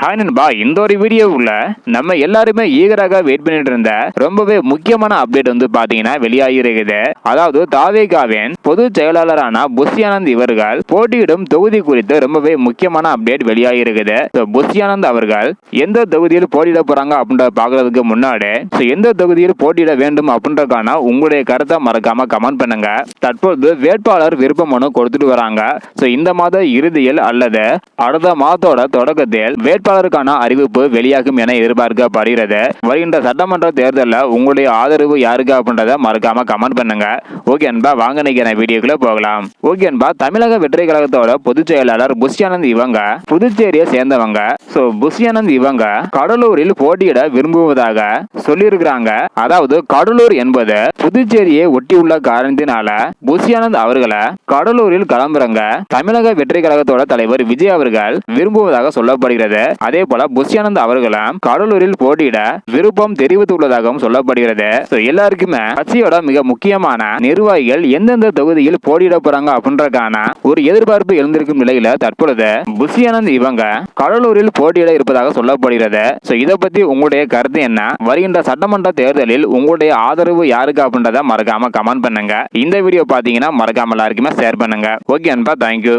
Hi நண்பா இந்த ஒரு வீடியோவுல நம்ம எல்லாருமே ஈகராக வெயிட் பண்ணிட்டு இருந்த ரொம்பவே முக்கியமான அப்டேட் வந்து பாத்தீங்கன்னா வெளியாகி இருக்குது. அதாவது தாவேகாவின் பொது செயலாளரான புஷியானந்த் இவர்கள் போட்டியிடும் தொகுதி குறித்து ரொம்பவே முக்கியமான அப்டேட் வெளியாகி இருக்குது. புஷியானந்த் அவர்கள் எந்த தொகுதியில் போட்டியிட போறாங்க அப்படின்றத பாக்குறதுக்கு முன்னாடி எந்த தொகுதியில் போட்டியிட வேண்டும் அப்படின்றதுக்கான உங்களுடைய கருத்தை மறக்காம கமெண்ட் பண்ணுங்க. தற்போது வேட்பாளர் விருப்ப மனு கொடுத்துட்டு வராங்க. இந்த மாத இறுதியில் அல்லது அடுத்த மாதத்தோட தொடக்கத்தில் வேட்பாளருக்கான அறிவிப்பு வெளியாகும் என எதிர்பார்க்கப்படுகிறது. வருகின்ற சட்டமன்ற தேர்தலில் உங்களுடைய ஆதரவு யாருக்கு அப்படின்றத மறக்காம கமெண்ட் பண்ணுங்க. ஓகே அன்பா வாங்க நினைக்கிற வீடியோக்குள்ள போகலாம். ஓகே அன்பா தமிழக வெற்றி கழகத்தோட பொதுச் செயலாளர் புஷ்யானந்த் இவங்க புதுச்சேரியை சேர்ந்தவங்க. சோ புஷ்யானந்த் இவங்க கடலூரில் போட்டியிட விரும்புவதாக சொல்லியிருக்கிறாங்க. அதாவது கடலூர் என்பது புதுச்சேரியை ஒட்டியுள்ள காரணத்தினால புஷ்யானந்த் அவர்களை கடலூரில் கிளம்புறங்க தமிழக வெற்றி கழகத்தோட தலைவர் விஜய் அவர்கள் விரும்புவதாக சொல்லப்படுகிறது. அதே போல புஷ்யானந்த் அவர்களும் கடலூரில் போட்டியிட விருப்பம் தெரிவித்துள்ளதாகவும் சொல்லப்படுகிறது. எல்லாருக்குமே கட்சியோட மிக முக்கியமான நிர்வாகிகள் எந்தெந்த தொகுதியில் போட்டியிட போறாங்க அப்படின்றதுக்கான ஒரு எதிர்பார்ப்பு எழுந்திருக்கும் நிலையில தற்பொழுது புஷ்யானந்த் இவங்க கடலூரில் போட்டியிட இருப்பதாக சொல்லப்படுகிறது. ஸோ இதை பத்தி உங்களுடைய கருத்து என்ன? வருகின்ற சட்டமன்ற தேர்தலில் உங்களுடைய ஆதரவு யாருக்கு அப்படின்றத மறக்காம கமெண்ட் பண்ணுங்க. இந்த வீடியோ பாத்தீங்கன்னா மறக்காம எல்லாருக்குமே ஷேர் பண்ணுங்க. ஓகே அன்பா தேங்க்யூ